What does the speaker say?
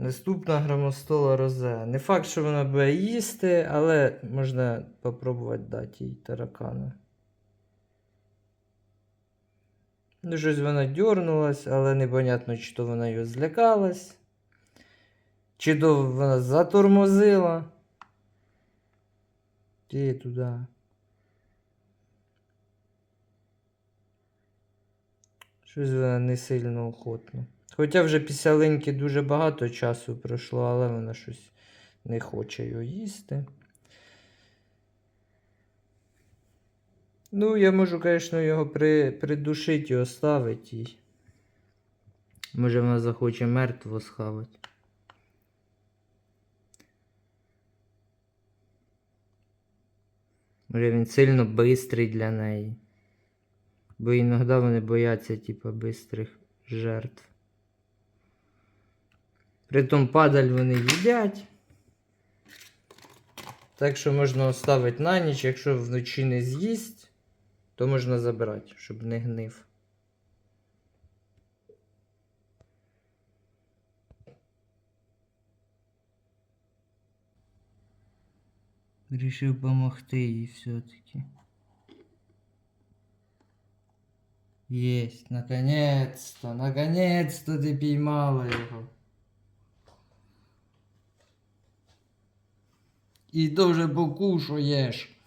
Наступна грамостола розе. Не факт, що вона буде їсти, але можна попробувати дати їй таракана. Ну, щось вона дьорнулась, але непонятно, чи то вона його злякалась, чи то вона затормозила. Ти туди. Щось вона не сильно охотно. Хоча вже після линьки дуже багато часу пройшло, але вона щось не хоче його їсти. Ну, я можу, звісно, його при, придушити і оставити їй. Може вона захоче мертво схавати. Може він сильно бистрий для неї. Бо іноді вони бояться, типа, бистрих жертв. Притом падаль вони їдять. Так що можна оставити на ніч, якщо вночі не з'їсть, то можна забирати, щоб не гнив. Рішив помогти їй все-таки. Есть, наконец-то, наконец-то ты поймала его. І дуже покушаєш.